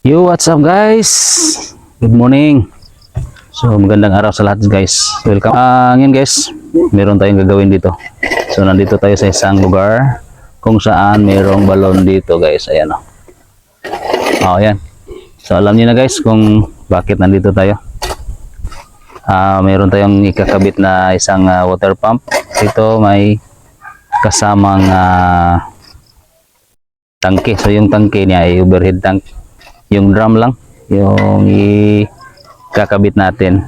Yo, what's up guys? Good morning. So, magandang araw sa lahat guys. Welcome. Ah, ngayon guys, meron tayong gagawin dito. So, nandito tayo sa isang lugar kung saan mayroong balon dito guys. Ayan o. Oh, ayan. So, alam niyo na guys kung bakit nandito tayo. Ah, mayroon tayong ikakabit na isang ah, water pump. Ito may kasamang ah, tangke. So, yung tangke niya ay overhead tank yung drum lang. Yung ikakabit natin.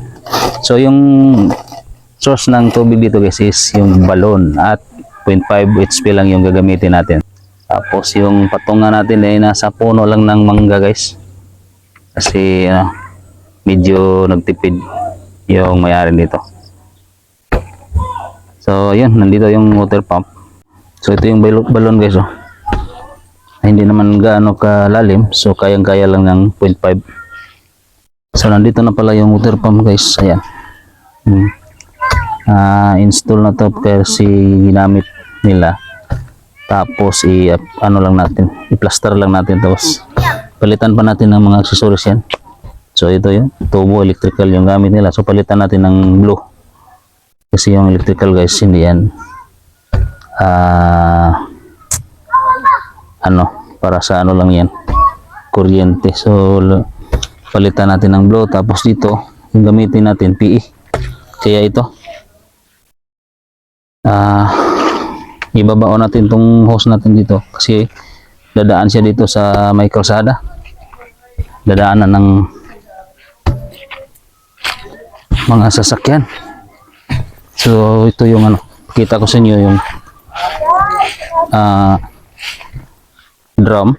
So yung source ng tubig dito guys is yung balon at 0.5 HP lang yung gagamitin natin. Tapos yung patungan natin ay nasa puno lang ng mangga guys. Kasi ano, medyo nagtipid yung mayari nito so yun nandito yung water pump. So ito yung balo- balon guys oh hindi naman gaano kalalim. So kayang kaya lang ng 0.5 so nandito na pala yung water pump guys. Ayan. Hmm. Ah, install na to kasi ginamit nila. Tapos i ano lang natin i-plaster lang natin tapos palitan pa natin ng mga accessories yan. So ito yung tubo electrical yung gamit nila. So palitan natin ng blue kasi yung electrical guys hindi yan ah ano para sa ano lang yan kuryente. So palitan natin ng blow tapos dito gamitin natin PE kaya ito. Ah ibabao natin tong hose natin dito kasi dadaan siya dito sa may kalsada. Dadaanan ng mga sasakyan. So ito yung ano kita ko sa inyo yung ah drum.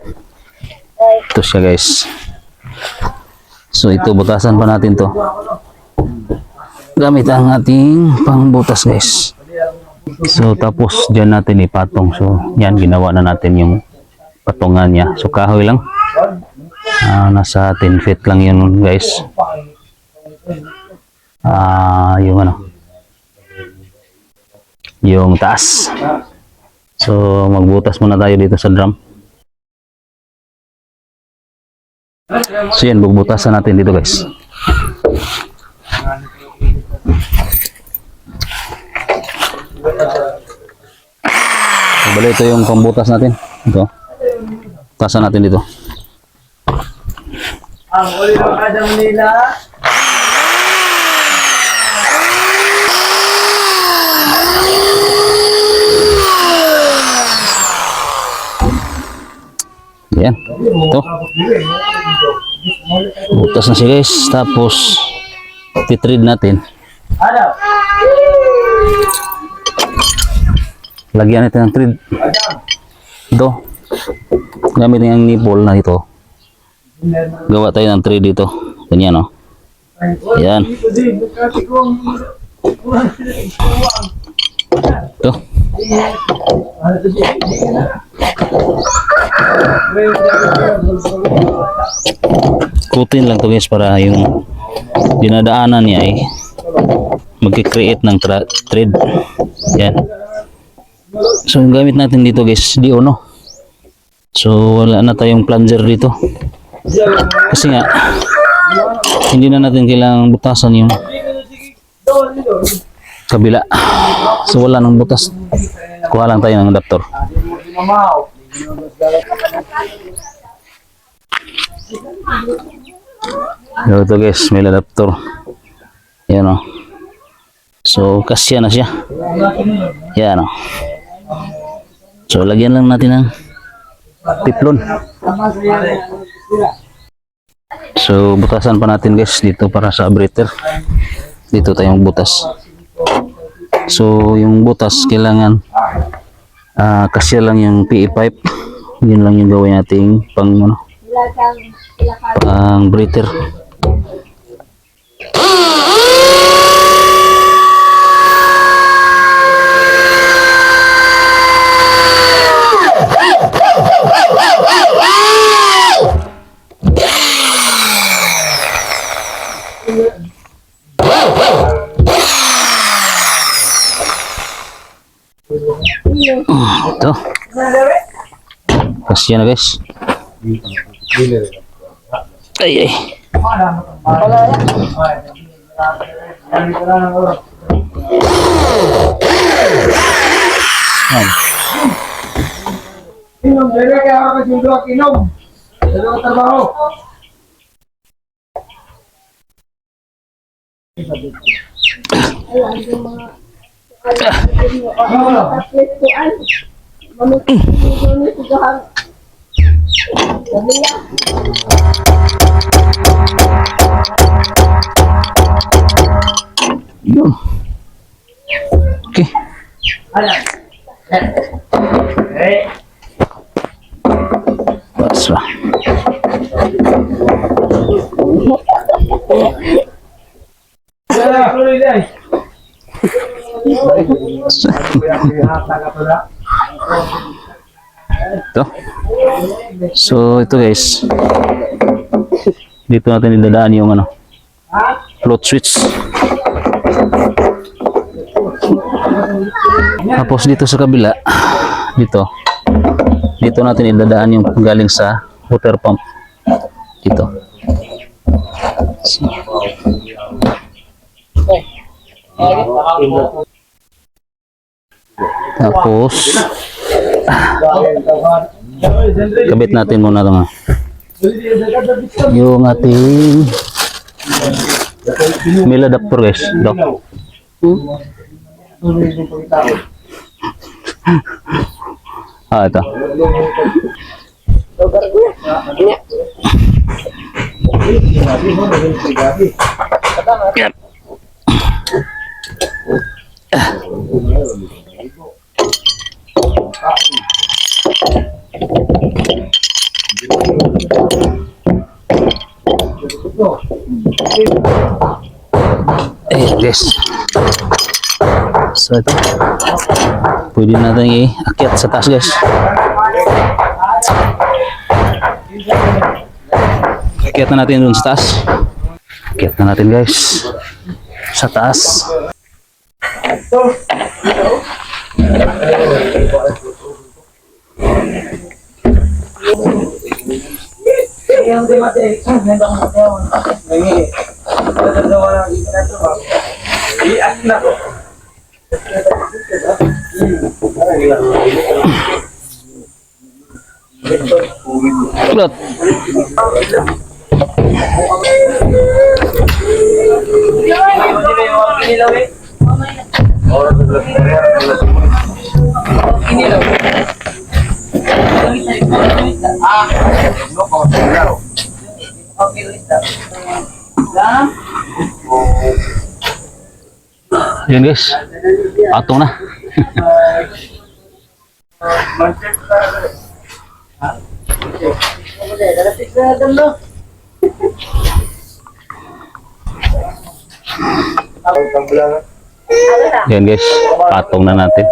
Ito siya guys. So ito butasan pa natin to. Gamit ang ating pangbutas guys. So tapos dyan natin ipatong. So yan ginawa na natin yung patungan niya. So kahoy lang. Ah, nasa 10 feet lang yun guys. Ah yung ano? Yung taas. So magbutas muna tayo dito sa drum So yan, bubutasan natin dito guys. Bali ito yung pambutas natin. Ito. Butasan natin dito. Ang uli ng kadang nila. Yan. Ito. Butas na siya guys. Tapos, titread natin. Lagyan natin ng thread. Ito. Gamit yung nipple na ito. Gawa tayo ng thread dito. Ganyan oh. Yan. Ito. Kutin lang to guys para yung dinadaanan niya ay magkikreate ng thread. Yan. So yung gamit natin dito guys, di ono. So wala na tayong plunger dito. Kasi nga hindi na natin kailangang butasan yung kabila. So wala nang butas. Kuha lang tayo ng adapter. Ito guys, may adapter. Yan o. So kasya na siya. Yan o. So lagyan lang natin ng tiplon. So butasan pa natin guys dito para sa breather. Dito tayong butas. So yung butas kailangan ah kasya lang yung PE pipe. Yun lang yung gawin nating pang ano, pang breather. Ito. Kasya na guys. Ay, ay. Yan. Inom, dere kaya ako kasi yung duwag inom. Dalawa trabaho. Ano? Yun. Okay. Eh, Basta. Ito. So, ito guys. Dito natin idadaan yung ano, float switch. Tapos dito sa kabila, dito, dito natin idadaan yung galing sa water pump. Dito. Tapos, kabit natin muna ito nga. Yung ating mail adapter guys. Dok. Ah, ito. Yan. Eh, guys. So, ito. Pwede natin i-akyat sa taas, guys. Akyat na natin dun sa taas. Akyat na natin, guys. Sa taas. Yang di mati, nenda ko mati ako. Nangi. Dalawa lang dito na ito ba? Iyak na ko. Kulot. Yan, guys. Patong na. Yan, guys. Patong na natin.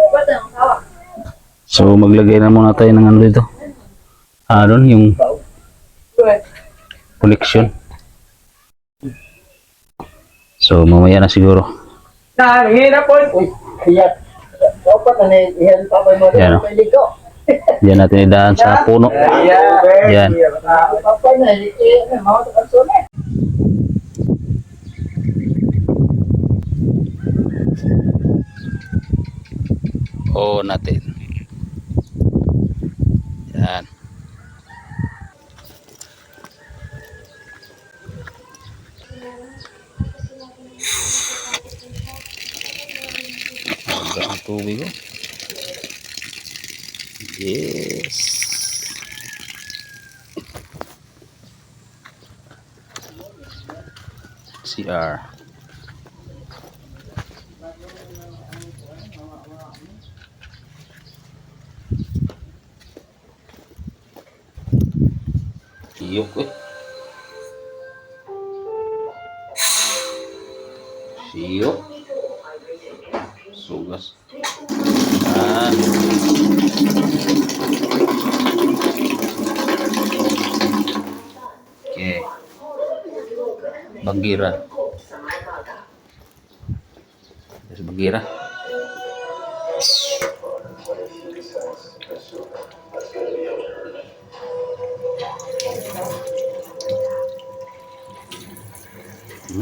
So, maglagay na muna tayo ng ano dito. Ah, doon, yung connection. So, mamaya na siguro. Nangihina po. Uy, iyak. Dapat na iyan pa mo Yan, oh. Diyan natin idaan sa puno. Yan. Papa na, eh, mga kapatid. Oo natin. Yan. Agak ang tubig ko. Yes. CR. Siyok eh. Siyok. Sugas. Ah. Okay. Bagira. Terus Bagira.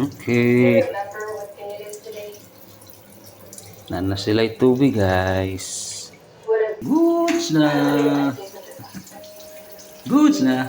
Okay. Na sila tubig guys. Goods na. Goods na.